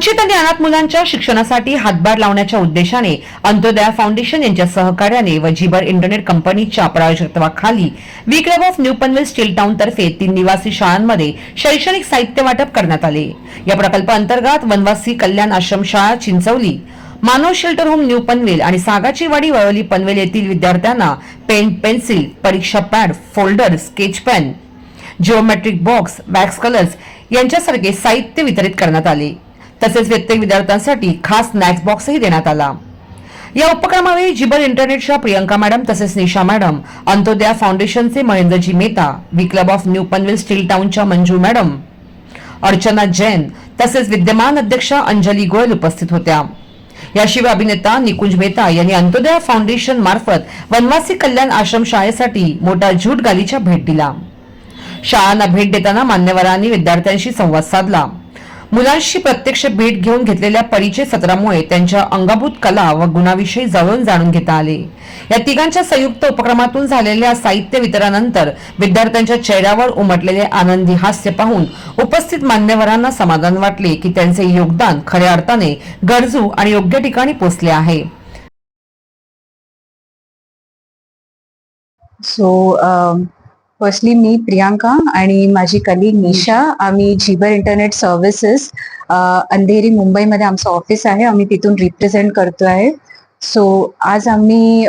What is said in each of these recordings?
वंचित आणि अनाथ मुलांच्या शिक्षणासाठी हातभार लावण्याच्या उद्देशाने अंत्योदया फाउंडेशन यांच्या सहकार्याने व जीबर इंटरनेट कंपनीच्या प्रायोजकत्वाखाली We Club of New Panvel Steel Town तर्फे तीन निवासी शाळांमध्ये शैक्षणिक साहित्य वाटप करण्यात आले. या प्रकल्पाअंतर्गत वनवासी कल्याण आश्रमशाळा Chinchavali Manav shelter home New Panvel आणि सागाची वाडी वळवली पनवेल येथील विद्यार्थ्यांना पेन पेन्सिल परीक्षा pad folder sketch pen geometric box wax colours यांच्यासारखे साहित्य वितरित करण्यात आले. तसेच प्रत्येक विद्यार्थ्यांसाठी खास स्नॅक्स बॉक्सही देण्यात आला. या उपक्रमावेळी जिबल इंटरनेटच्या प्रियंका मॅडम तसेच निशा मॅडम अंत्योदया फाउंडेशनचे Mahendraji Mehta We Club of New Panvel Steel टाउनच्या Manju madam Archana Jain तसेच विद्यमान अध्यक्षा अंजली गोयल उपस्थित होत्या. याशिवाय अभिनेता निकुंज मेहता यांनी अंत्योदया फाउंडेशन मार्फत वनवासी कल्याण आश्रम शाळेसाठी मोठा झूट गालीचा भेट दिला. शाळांना भेट देताना मान्यवरांनी विद्यार्थ्यांशी संवाद साधला. मुलांशी प्रत्यक्ष भेट घेऊन घेतलेल्या परिचय सत्रामुळे त्यांच्या अंगभूत कला व गुणाविषयी जवळून जाणून घेता आले. या तिघांच्या संयुक्त उपक्रमातून झालेल्या साहित्य वितरणानंतर विद्यार्थ्यांच्या चेहऱ्यावर उमटलेले आनंदी हास्य पाहून उपस्थित मान्यवरांना समाधान वाटले की त्यांचे योगदान खऱ्या अर्थाने गरजू आणि योग्य ठिकाणी पोचले आहे. सो um, फर्स्टली मी प्रियांका आणि माझी कलीग निशा. आम्ही जीबर इंटरनेट सर्व्हिसेस अंधेरी मुंबईमध्ये आमचं ऑफिस आहे. आम्ही तिथून रिप्रेझेंट करतो आहे सो आज आम्ही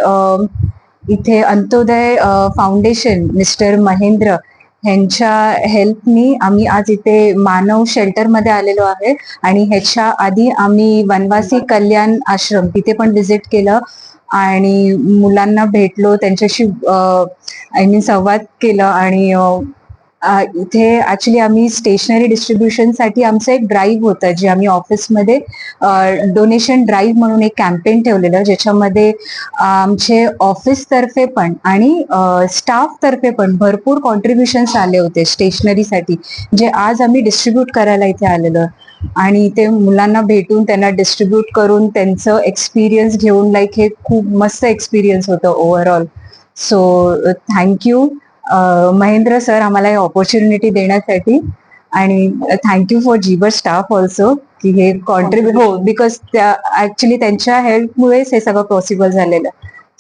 इथे अंत्योदय फाउंडेशन मिस्टर महेंद्र ह्यांच्या हेल्पनी आम्ही आज इथे मानव शेल्टरमध्ये आलेलो आहे. आणि ह्याच्या आधी आम्ही वनवासी कल्याण आश्रम तिथे पण व्हिजिट केलं. आणि मुलांना भेटलो त्यांच्याशी आय मीन संवाद केला आणि इथे ऍक्च्युली आम्ही स्टेशनरी डिस्ट्रीब्युशनसाठी आमचं एक ड्राईव्ह होतं जे आम्ही ऑफिसमध्ये डोनेशन ड्राईव्ह म्हणून एक कॅम्पेन ठेवलेलं ज्याच्यामध्ये आमचे ऑफिसतर्फे पण आणि स्टाफतर्फे पण भरपूर कॉन्ट्रीब्युशन्स आले होते स्टेशनरीसाठी जे आज आम्ही डिस्ट्रीब्यूट करायला इथे आलेलो. आणि ते मुलांना भेटून त्यांना डिस्ट्रीब्यूट करून त्यांचं एक्सपिरियन्स घेऊन लाईक हे खूप मस्त एक्सपिरियन्स होतं overall so thank you Mahendra sir आम्हाला हे ऑपॉर्च्युनिटी देण्यासाठी आणि thank you for Jeebr staff also की हे कॉन्ट्रीब्युट हो बिकॉज त्या ऍक्च्युली त्यांच्या हेल्पमुळेच हे सगळं पॉसिबल झालेलं.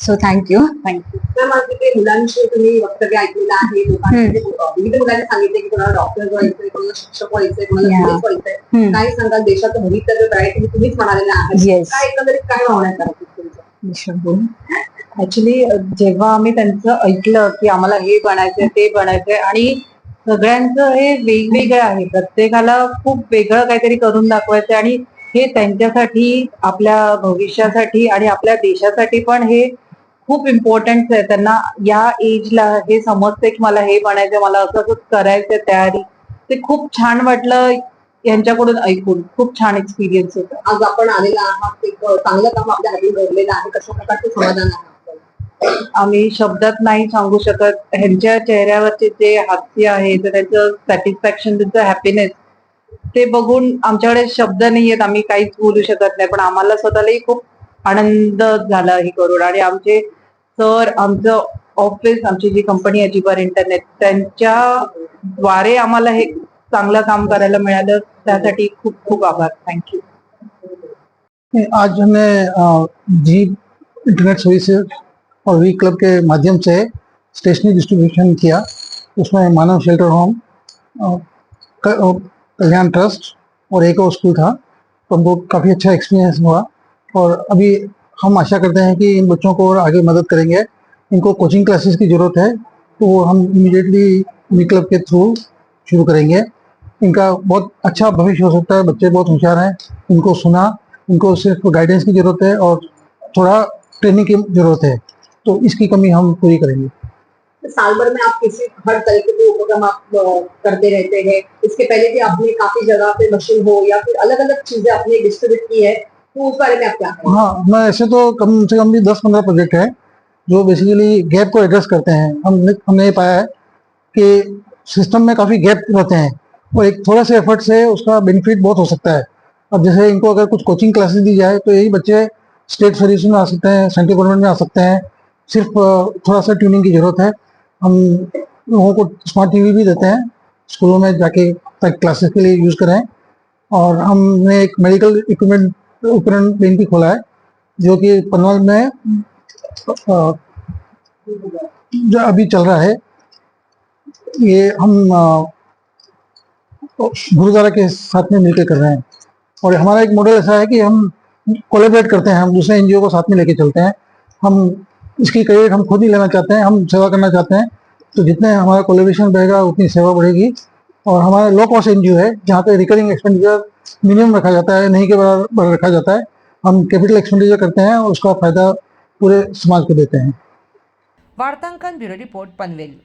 सो थँक्यू थँक्यू तर मग तिथे मुलांशी तुम्ही वक्तव्य ऐकलेलं आहे लोकांनी विविध मुलांनी सांगितले की कोणाला डॉक्टर व्हायचंय कोणाला शिक्षक व्हायचंय कोणाला. पोलीस व्हायचंय. काय सांगाल? देशाचं भवितव्य काय तुम्ही तुम्हीच म्हणालेलं आहे काय एकंदरीत काय भावना ऍक्च्युली जेव्हा आम्ही त्यांचं ऐकलं की आम्हाला हे बनायचंय ते बनायचंय आणि सगळ्यांचं हे वेगवेगळं आहे. प्रत्येकाला खूप वेगळं काहीतरी करून दाखवायचं आणि हे त्यांच्यासाठी आपल्या भविष्यासाठी आणि आपल्या देशासाठी पण हे खूप इम्पॉर्टंट आहे. त्यांना या एजला हे समजते की मला हे बनायचंय मला असं करायचंय तयारी. ते खूप छान वाटलं यांच्याकडून ऐकून. खूप छान एक्सपिरियन्स होता. आज आपण आलेला आहात. एक चांगलं काम आपल्या हाती घडलेलं आहे. कशा प्रकारचं समाधान आहे? आम्ही शब्दात नाही सांगू शकत. ह्यांच्या चेहऱ्यावरचे जे हास्य आहे तर त्यांचं सॅटिस्फॅक्शन त्यांचं हॅपीनेस ते बघून आमच्याकडे शब्द नाही आहेत. आम्ही काहीच बोलू शकत नाही. पण आम्हाला स्वतःलाही खूप आनंद झाला हे करून. आणि आमचे सर आमचं ऑफिस आमची जी कंपनी आहे जिबर इंटरनेट त्यांच्या द्वारे आम्हाला हे चांगलं काम करायला मिळालं. त्यासाठी खूप खूप आभार. थँक्यू आज हमने जी इंटरनेट सर्विसेज और वी क्लब के माध्यम से स्टेशनरी डिस्ट्रीब्यूशन किया. उसमें Manav shelter home Kalyan trust और एक और स्कूल था. तो हमको काफ़ी अच्छा एक्सपीरियंस हुआ. और अभी हम आशा करते हैं कि इन बच्चों को और आगे मदद करेंगे। इनको कोचिंग क्लासेस की ज़रूरत है तो वो हम इमीडिएटली वी क्लब के थ्रू शुरू करेंगे। इनका बहुत अच्छा भविष्य हो सकता है, बच्चे बहुत होशियार हैं, इनको सुना, इनको सिर्फ़ गाइडेंस की ज़रूरत है और थोड़ा ट्रेनिंग की ज़रूरत है तो इसकी कमी हम पूरी करेंगे। साल भर में आप किसी, हर तरीके के उपक्रम आप करते रहते हैं। इसके पहले भी आपने काफ़ी जगह पे मशीन हो या फिर अलग अलग चीज़ें आपने डिस्ट्रीब्यूट की है। क्या हाँ मैं ऐसे तो कम से कम भी दस पंद्रह प्रोजेक्ट है, जो बेसिकली गैप को एड्रेस करते हैं। हमने हमने ये पाया है कि सिस्टम में काफ़ी गैप रहते हैं और एक थोड़ा से एफर्ट से उसका बेनिफिट बहुत हो सकता है। अब जैसे इनको अगर कुछ कोचिंग क्लासेस दी जाए तो यही बच्चे स्टेट सर्विस में आ सकते हैं सेंट्रल गवर्नमेंट में आ सकते हैं। सिर्फ़ थोड़ा सा ट्यूनिंग की ज़रूरत है। हम लोगों को स्मार्ट टीवी भी देते हैं, स्कूलों में जाके क्लासेस के लिए यूज़ करें। और हमने एक मेडिकल इक्विपमेंट क्लिनिक भी खोला है, जो कि पनवाल में जो अभी चल रहा है, ये हम गुरुद्वारा के साथ में मिलकर कर रहे हैं। और हमारा एक मॉडल ऐसा है कि हम कोलेबरेट करते हैं, हम दूसरे एनजीओ को साथ में लेके चलते हैं। हम इसकी क्रेडिट हम खुद ही लेना चाहते हैं, हम सेवा करना चाहते हैं तो जितने हमारा कोलेब्रेशन बढ़ेगा, उतनी सेवा बढ़ेगी। और हमारा लो कॉस्ट एनजीओ है, जहाँ पे रिकरिंग एक्सपेंडिचर मिनिमम रखा जाता है नहीं के बराबर रखा जाता है। हम कैपिटल एक्सपेंडिचर करते हैं और उसका फायदा पूरे समाज को देते हैं। वार्तांकन ब्यूरो रिपोर्ट पनवेल।